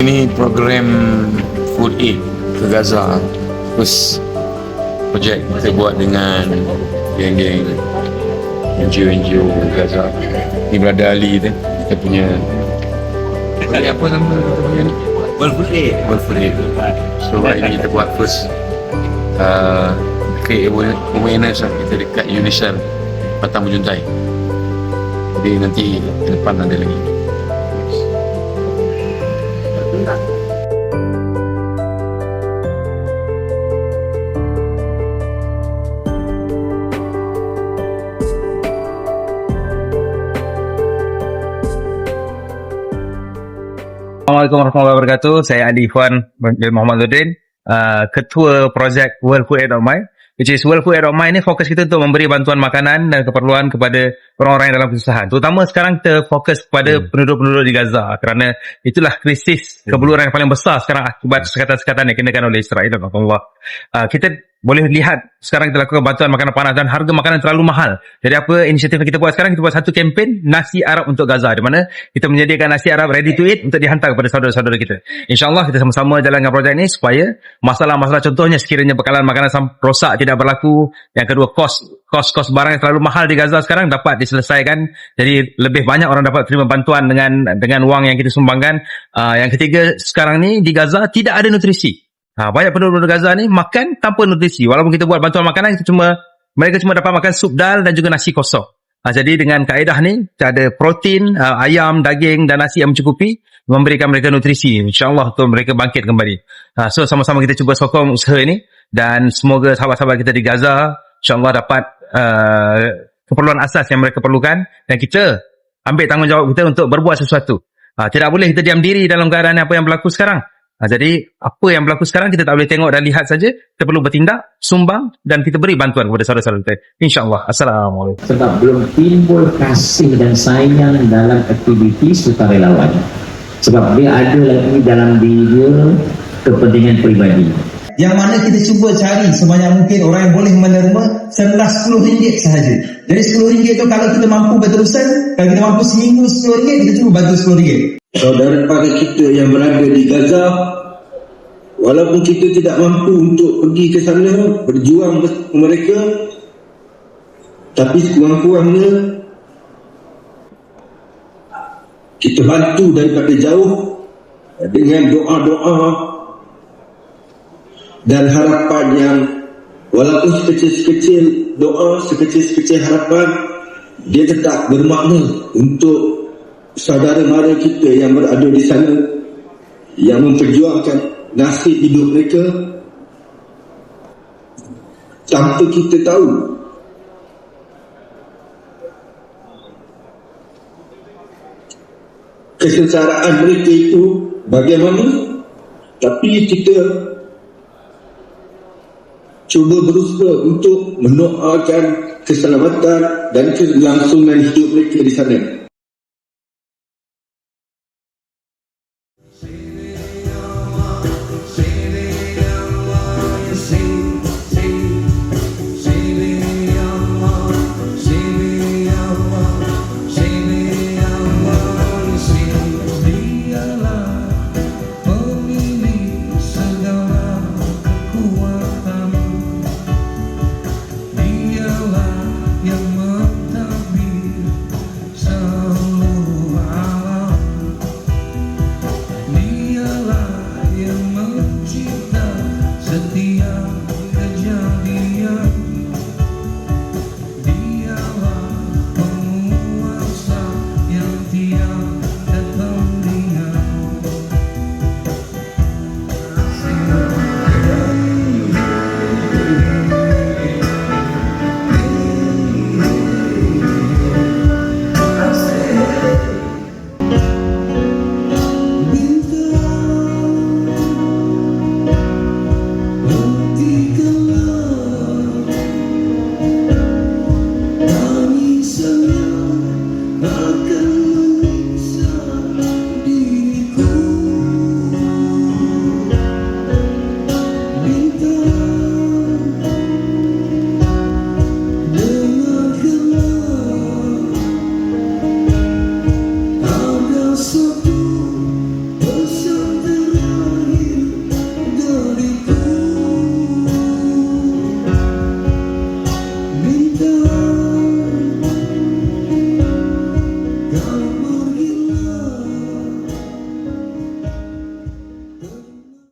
Ini program Food Aid ke Gaza. Terus projek kita buat dengan geng-geng NGO-NGO Gaza. Ni berada Ali tu Kita punya Ali apa nama kita punya ni? World Food Aid. World Food Aid. So hari ni kita buat first uh, Create awareness lah Kita dekat UNICEF Batang Berjuntai Jadi nanti ke depan ada lagi Assalamualaikum warahmatullahi wabarakatuh. Saya Adi Fuan bin Muhammad Zudin, uh, Ketua Projek World Food Aid Mind. Which is World Food Aid Mind ni fokus kita untuk memberi bantuan makanan dan keperluan kepada orang-orang yang dalam kesusahan. Terutama sekarang kita fokus kepada Hmm. penduduk-penduduk di Gaza kerana itulah krisis kebeluran yang paling besar sekarang akibat sekatan-sekatan yang dikenakan oleh Israel. Allah. Uh, kita boleh lihat sekarang kita lakukan bantuan makanan panas dan harga makanan terlalu mahal. Jadi apa inisiatif yang kita buat sekarang? Kita buat satu kempen nasi Arab untuk Gaza di mana kita menyediakan nasi Arab ready to eat untuk dihantar kepada saudara-saudara kita. InsyaAllah kita sama-sama jalankan projek ini supaya masalah-masalah contohnya sekiranya bekalan makanan rosak tidak berlaku. Yang kedua kos kos-kos barang yang terlalu mahal di Gaza sekarang dapat diselesaikan. Jadi lebih banyak orang dapat terima bantuan dengan dengan wang yang kita sumbangkan. Uh, yang ketiga sekarang ni di Gaza tidak ada nutrisi. Ha, banyak penduduk Gaza ni makan tanpa nutrisi. Walaupun kita buat bantuan makanan, kita cuma mereka cuma dapat makan sup dal dan juga nasi kosong. Ha, jadi dengan kaedah ni, kita ada protein, uh, ayam, daging dan nasi yang mencukupi memberikan mereka nutrisi. InsyaAllah untuk mereka bangkit kembali. Ha, so sama-sama kita cuba sokong usaha ini dan semoga sahabat-sahabat kita di Gaza insyaAllah dapat uh, keperluan asas yang mereka perlukan dan kita ambil tanggungjawab kita untuk berbuat sesuatu. Ha, tidak boleh kita diam diri dalam keadaan apa yang berlaku sekarang. Ha, jadi apa yang berlaku sekarang kita tak boleh tengok dan lihat saja. Kita perlu bertindak, sumbang dan kita beri bantuan kepada saudara-saudara kita. InsyaAllah. Assalamualaikum. sebab belum timbul kasih dan sayang dalam aktiviti sukarelawan sebab dia ada lagi dalam diri dia kepentingan peribadi Yang mana kita cuba cari sebanyak mungkin orang yang boleh menerima sendah RM10 sahaja. Jadi RM10 tu kalau kita mampu berterusan, kalau kita mampu seminggu RM10, kita cuba bantu RM10. Saudara para kita yang berada di Gaza walaupun kita tidak mampu untuk pergi ke sana berjuang bersama mereka tapi sekurang-kurangnya kita bantu daripada jauh dengan doa-doa dan harapan yang walaupun sekecil-sekecil doa, sekecil-sekecil harapan dia tetap bermakna untuk saudara mara kita yang berada di sana yang memperjuangkan nasib hidup mereka tanpa kita tahu kesengsaraan mereka itu bagaimana tapi kita cuba berusaha untuk mendoakan keselamatan dan kelangsungan hidup mereka di sana.